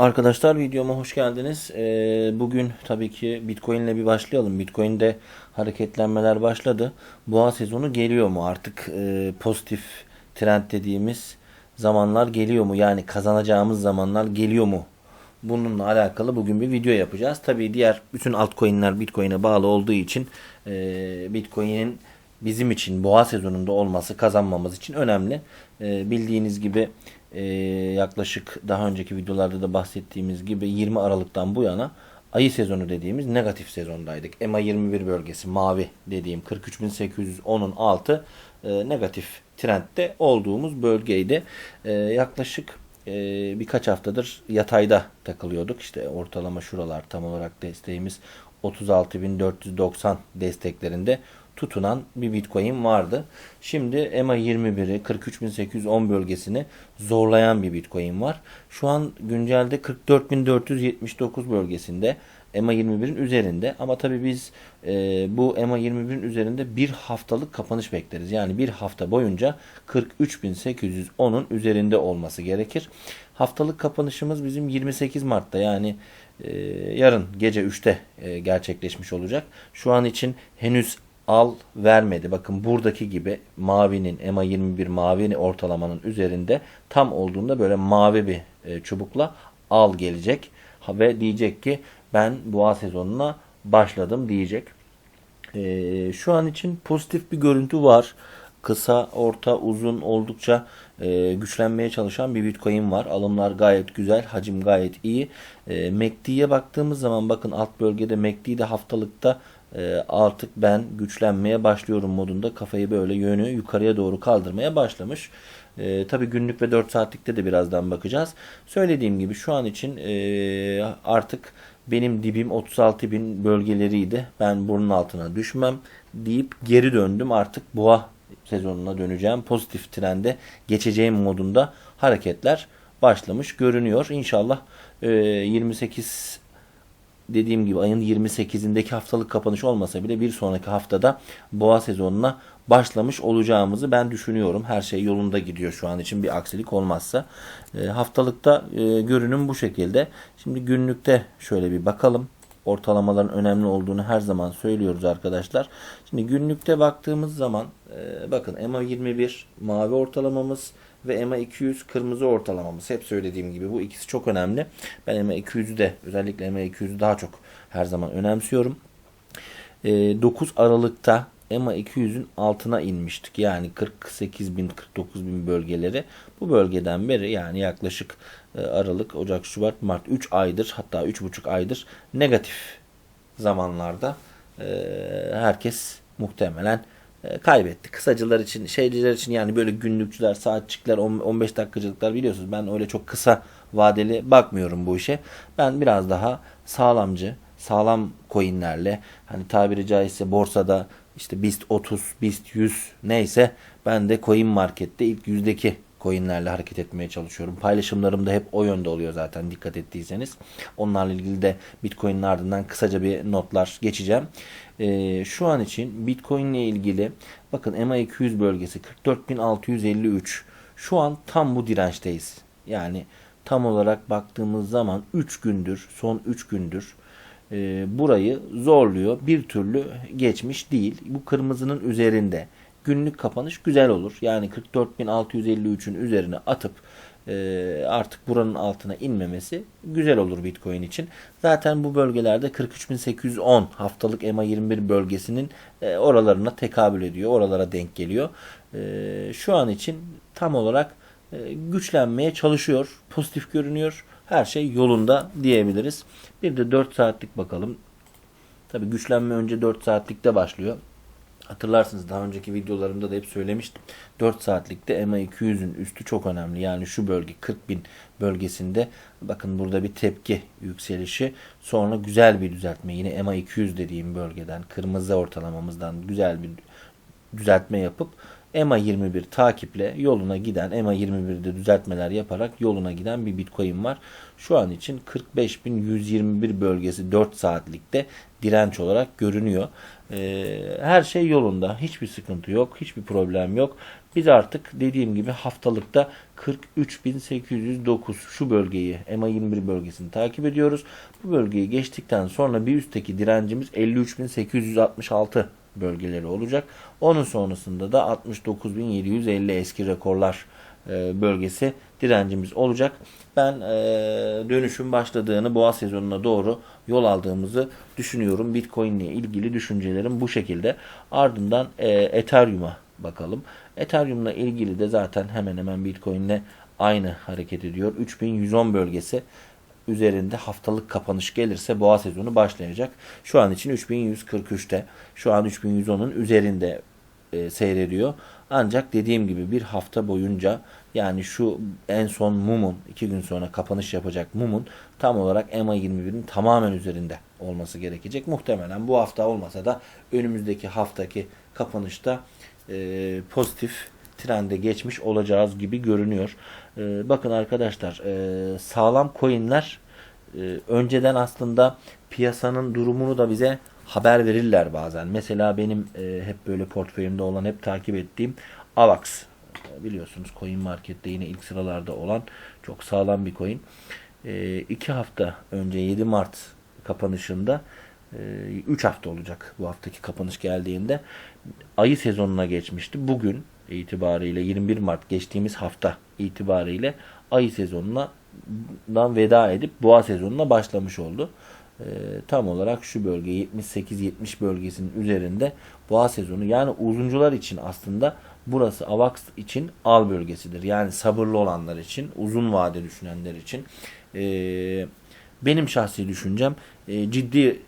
Arkadaşlar videoma hoş geldiniz. Ee, bugün tabii ki Bitcoin ile bir başlayalım. Bitcoin'de hareketlenmeler başladı. Boğa sezonu geliyor mu? Artık e, pozitif trend dediğimiz zamanlar geliyor mu? Yani kazanacağımız zamanlar geliyor mu? Bununla alakalı bugün bir video yapacağız. Tabii diğer bütün altcoin'ler Bitcoin'e bağlı olduğu için e, Bitcoin'in bizim için boğa sezonunda olması kazanmamız için önemli. E, bildiğiniz gibi e, yaklaşık daha önceki videolarda da bahsettiğimiz gibi 20 Aralık'tan bu yana ayı sezonu dediğimiz negatif sezondaydık. EMA 21 bölgesi mavi dediğim 43.810'un altı e, negatif trendde olduğumuz bölgeydi. E, yaklaşık e, birkaç haftadır yatayda takılıyorduk. İşte ortalama şuralar tam olarak desteğimiz 36.490 desteklerinde tutunan bir Bitcoin vardı. Şimdi EMA 21'i 43.810 bölgesini zorlayan bir Bitcoin var. Şu an güncelde 44.479 bölgesinde EMA 21'in üzerinde ama tabii biz e, bu EMA 21'in üzerinde bir haftalık kapanış bekleriz. Yani bir hafta boyunca 43.810'un üzerinde olması gerekir. Haftalık kapanışımız bizim 28 Mart'ta yani e, yarın gece 3'te e, gerçekleşmiş olacak. Şu an için henüz al vermedi. Bakın buradaki gibi mavinin EMA 21 mavinin ortalamanın üzerinde tam olduğunda böyle mavi bir e, çubukla al gelecek ve diyecek ki ben boğa sezonuna başladım diyecek. E, şu an için pozitif bir görüntü var. Kısa, orta, uzun oldukça e, güçlenmeye çalışan bir Bitcoin var. Alımlar gayet güzel, hacim gayet iyi. E, MACD'ye baktığımız zaman bakın alt bölgede MACD'de haftalıkta e, artık ben güçlenmeye başlıyorum modunda kafayı böyle yönü yukarıya doğru kaldırmaya başlamış. E, Tabi günlük ve 4 saatlikte de birazdan bakacağız. Söylediğim gibi şu an için e, artık benim dibim 36 bin bölgeleriydi. Ben bunun altına düşmem deyip geri döndüm. Artık boğa sezonuna döneceğim. Pozitif trende geçeceğim modunda hareketler başlamış görünüyor. İnşallah e, 28 dediğim gibi ayın 28'indeki haftalık kapanış olmasa bile bir sonraki haftada boğa sezonuna başlamış olacağımızı ben düşünüyorum. Her şey yolunda gidiyor şu an için bir aksilik olmazsa. E, haftalıkta e, görünüm bu şekilde. Şimdi günlükte şöyle bir bakalım. Ortalamaların önemli olduğunu her zaman söylüyoruz arkadaşlar. Şimdi günlükte baktığımız zaman e, bakın EMA 21 mavi ortalamamız ve EMA 200 kırmızı ortalamamız. Hep söylediğim gibi bu ikisi çok önemli. Ben EMA 200'ü de özellikle EMA 200'ü daha çok her zaman önemsiyorum. E, 9 Aralık'ta EMA 200'ün altına inmiştik. Yani 48 bin 49 bin bölgeleri. Bu bölgeden beri yani yaklaşık e, Aralık, Ocak, Şubat, Mart 3 aydır hatta 3,5 aydır negatif zamanlarda e, herkes muhtemelen kaybetti. Kısacılar için, şeyciler için yani böyle günlükçüler, saatçikler, 15 dakikacılıklar biliyorsunuz. Ben öyle çok kısa vadeli bakmıyorum bu işe. Ben biraz daha sağlamcı, sağlam coinlerle hani tabiri caizse borsada işte BIST 30, BIST 100 neyse ben de coin markette ilk yüzdeki coinlerle hareket etmeye çalışıyorum. Paylaşımlarım da hep o yönde oluyor zaten dikkat ettiyseniz. Onlarla ilgili de Bitcoin'in ardından kısaca bir notlar geçeceğim. Ee, şu an için Bitcoin ile ilgili bakın MA200 bölgesi 44.653 şu an tam bu dirençteyiz. Yani tam olarak baktığımız zaman 3 gündür son 3 gündür e, burayı zorluyor. Bir türlü geçmiş değil. Bu kırmızının üzerinde günlük kapanış güzel olur. Yani 44.653'ün üzerine atıp e, artık buranın altına inmemesi güzel olur Bitcoin için. Zaten bu bölgelerde 43.810 haftalık EMA 21 bölgesinin e, oralarına tekabül ediyor. Oralara denk geliyor. E, şu an için tam olarak e, güçlenmeye çalışıyor. Pozitif görünüyor. Her şey yolunda diyebiliriz. Bir de 4 saatlik bakalım. Tabi güçlenme önce 4 saatlikte başlıyor. Hatırlarsınız daha önceki videolarımda da hep söylemiştim. 4 saatlikte MA200'ün üstü çok önemli. Yani şu bölge 40 bin bölgesinde bakın burada bir tepki yükselişi. Sonra güzel bir düzeltme. Yine MA200 dediğim bölgeden kırmızı ortalamamızdan güzel bir düzeltme yapıp EMA 21 takiple yoluna giden EMA 21'de düzeltmeler yaparak yoluna giden bir Bitcoin var. Şu an için 45.121 bölgesi 4 saatlikte direnç olarak görünüyor. Ee, her şey yolunda. Hiçbir sıkıntı yok. Hiçbir problem yok. Biz artık dediğim gibi haftalıkta 43.809 şu bölgeyi EMA 21 bölgesini takip ediyoruz. Bu bölgeyi geçtikten sonra bir üstteki direncimiz 53.866 bölgeleri olacak. Onun sonrasında da 69.750 eski rekorlar bölgesi direncimiz olacak. Ben e, dönüşün başladığını boğa sezonuna doğru yol aldığımızı düşünüyorum. Bitcoin ile ilgili düşüncelerim bu şekilde. Ardından e, Ethereum'a bakalım. Ethereum'la ilgili de zaten hemen hemen Bitcoin ile aynı hareket ediyor. 3110 bölgesi üzerinde haftalık kapanış gelirse boğa sezonu başlayacak. Şu an için 3143'te. Şu an 3110'un üzerinde e, seyrediyor. Ancak dediğim gibi bir hafta boyunca yani şu en son mumun iki gün sonra kapanış yapacak mumun tam olarak EMA 21'in tamamen üzerinde olması gerekecek. Muhtemelen bu hafta olmasa da önümüzdeki haftaki kapanışta e, pozitif trende geçmiş olacağız gibi görünüyor. E, bakın arkadaşlar e, sağlam coinler e, önceden aslında piyasanın durumunu da bize haber verirler bazen. Mesela benim e, hep böyle portföyümde olan hep takip ettiğim AVAX E, biliyorsunuz coin markette yine ilk sıralarda olan çok sağlam bir coin. E, iki hafta önce 7 Mart kapanışında 3 hafta olacak bu haftaki kapanış geldiğinde ayı sezonuna geçmişti. Bugün itibariyle 21 Mart geçtiğimiz hafta itibariyle ayı sezonuna veda edip boğa sezonuna başlamış oldu. Ee, tam olarak şu bölge 78-70 bölgesinin üzerinde boğa sezonu yani uzuncular için aslında burası AVAX için al bölgesidir. Yani sabırlı olanlar için, uzun vade düşünenler için. Ee, benim şahsi düşüncem e, ciddi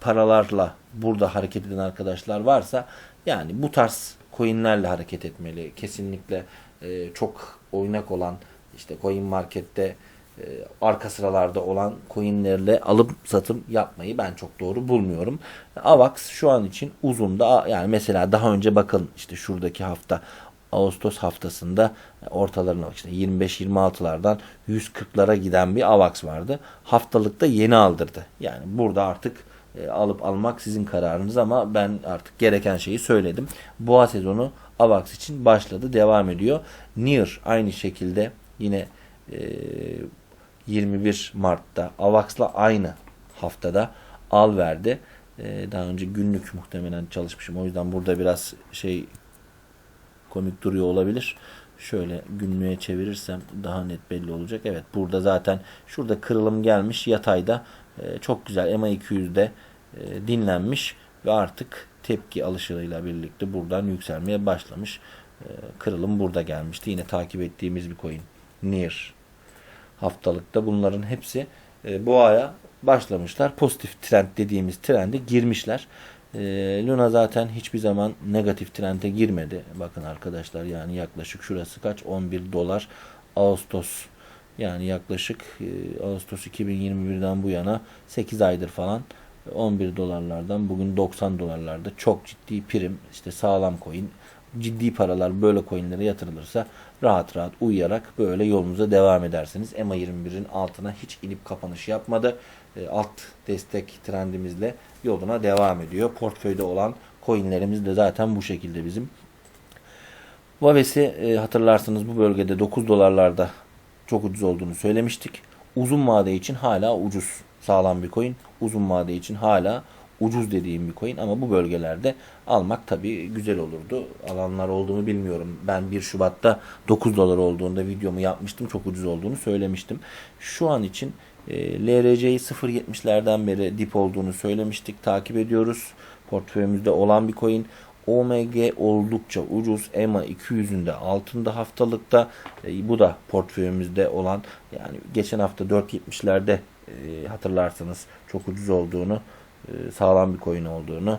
paralarla burada hareket eden arkadaşlar varsa yani bu tarz coinlerle hareket etmeli. Kesinlikle e, çok oynak olan işte coin markette e, arka sıralarda olan coinlerle alıp satım yapmayı ben çok doğru bulmuyorum. AVAX şu an için uzun da yani mesela daha önce bakın işte şuradaki hafta Ağustos haftasında ortalarına işte 25-26'lardan 140'lara giden bir AVAX vardı. Haftalıkta yeni aldırdı. Yani burada artık e, alıp almak sizin kararınız ama ben artık gereken şeyi söyledim. Boğa sezonu AVAX için başladı, devam ediyor. Near aynı şekilde yine e, 21 Mart'ta AVAX'la aynı haftada al verdi. E, daha önce günlük muhtemelen çalışmışım. O yüzden burada biraz şey komik duruyor olabilir. Şöyle günlüğe çevirirsem daha net belli olacak. Evet burada zaten şurada kırılım gelmiş yatayda e, çok güzel EMA 200'de e, dinlenmiş ve artık tepki alışıyla birlikte buradan yükselmeye başlamış. E, kırılım burada gelmişti. Yine takip ettiğimiz bir coin. Near haftalıkta bunların hepsi e, boğaya başlamışlar. Pozitif trend dediğimiz trende girmişler. E, Luna zaten hiçbir zaman negatif trende girmedi. Bakın arkadaşlar yani yaklaşık şurası kaç? 11 dolar Ağustos yani yaklaşık e, Ağustos 2021'den bu yana 8 aydır falan 11 dolarlardan bugün 90 dolarlarda çok ciddi prim işte sağlam coin ciddi paralar böyle coinlere yatırılırsa rahat rahat uyuyarak böyle yolunuza devam edersiniz. EMA 21'in altına hiç inip kapanış yapmadı. E, alt destek trendimizle yoluna devam ediyor. Portföyde olan coinlerimiz de zaten bu şekilde bizim. Vaves'i e, hatırlarsınız bu bölgede 9 dolarlarda çok ucuz olduğunu söylemiştik. Uzun vade için hala ucuz sağlam bir coin. Uzun vade için hala ucuz dediğim bir coin ama bu bölgelerde almak tabii güzel olurdu. Alanlar olduğunu bilmiyorum. Ben 1 Şubat'ta 9 dolar olduğunda videomu yapmıştım. Çok ucuz olduğunu söylemiştim. Şu an için e, LRC'yi 0.70'lerden beri dip olduğunu söylemiştik. Takip ediyoruz. Portföyümüzde olan bir coin. OMG oldukça ucuz. EMA 200'ün de altında haftalıkta. E, bu da portföyümüzde olan yani geçen hafta 4.70'lerde e, hatırlarsınız çok ucuz olduğunu sağlam bir coin olduğunu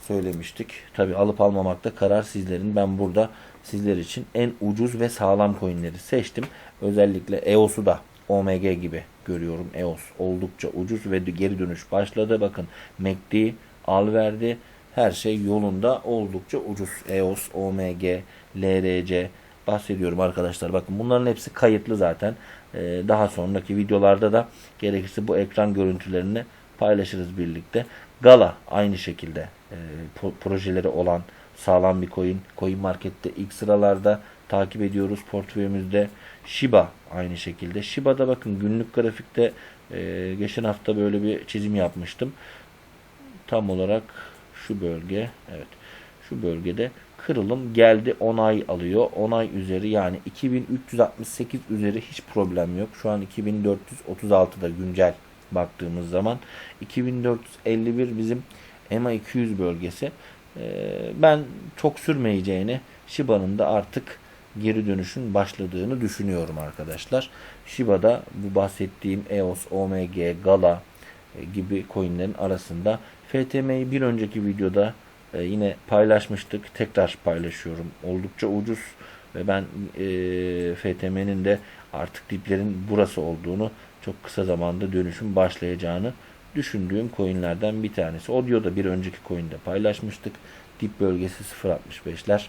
söylemiştik. Tabi alıp almamakta karar sizlerin. Ben burada sizler için en ucuz ve sağlam coinleri seçtim. Özellikle EOS'u da OMG gibi görüyorum. EOS oldukça ucuz ve geri dönüş başladı. Bakın MACD al verdi. her şey yolunda oldukça ucuz. EOS, OMG, LRC bahsediyorum arkadaşlar. Bakın bunların hepsi kayıtlı zaten. Ee, daha sonraki videolarda da gerekirse bu ekran görüntülerini paylaşırız birlikte. Gala aynı şekilde e, pro- projeleri olan sağlam bir coin. Coin Market'te ilk sıralarda takip ediyoruz portföyümüzde. Shiba aynı şekilde. Shiba'da bakın günlük grafikte e, geçen hafta böyle bir çizim yapmıştım. Tam olarak şu bölge evet şu bölgede kırılım geldi onay alıyor. Onay üzeri yani 2368 üzeri hiç problem yok. Şu an 2436'da güncel baktığımız zaman 2451 bizim EMA 200 bölgesi. Ee, ben çok sürmeyeceğini Shiba'nın da artık geri dönüşün başladığını düşünüyorum arkadaşlar. Shiba'da bu bahsettiğim EOS, OMG, Gala e, gibi coinlerin arasında FTM'yi bir önceki videoda e, yine paylaşmıştık. Tekrar paylaşıyorum. Oldukça ucuz ve ben e, FTM'nin de artık diplerin burası olduğunu çok kısa zamanda dönüşüm başlayacağını düşündüğüm coinlerden bir tanesi. O da bir önceki coin'de paylaşmıştık. Dip bölgesi 0.65'ler.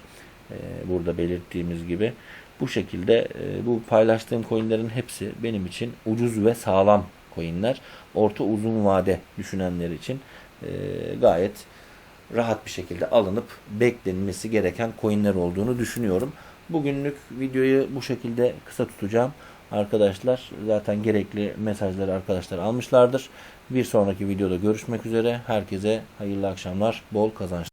E, burada belirttiğimiz gibi. Bu şekilde e, bu paylaştığım coinlerin hepsi benim için ucuz ve sağlam coinler. Orta uzun vade düşünenler için e, gayet rahat bir şekilde alınıp beklenmesi gereken coinler olduğunu düşünüyorum. Bugünlük videoyu bu şekilde kısa tutacağım. Arkadaşlar zaten gerekli mesajları arkadaşlar almışlardır. Bir sonraki videoda görüşmek üzere. Herkese hayırlı akşamlar, bol kazançlar.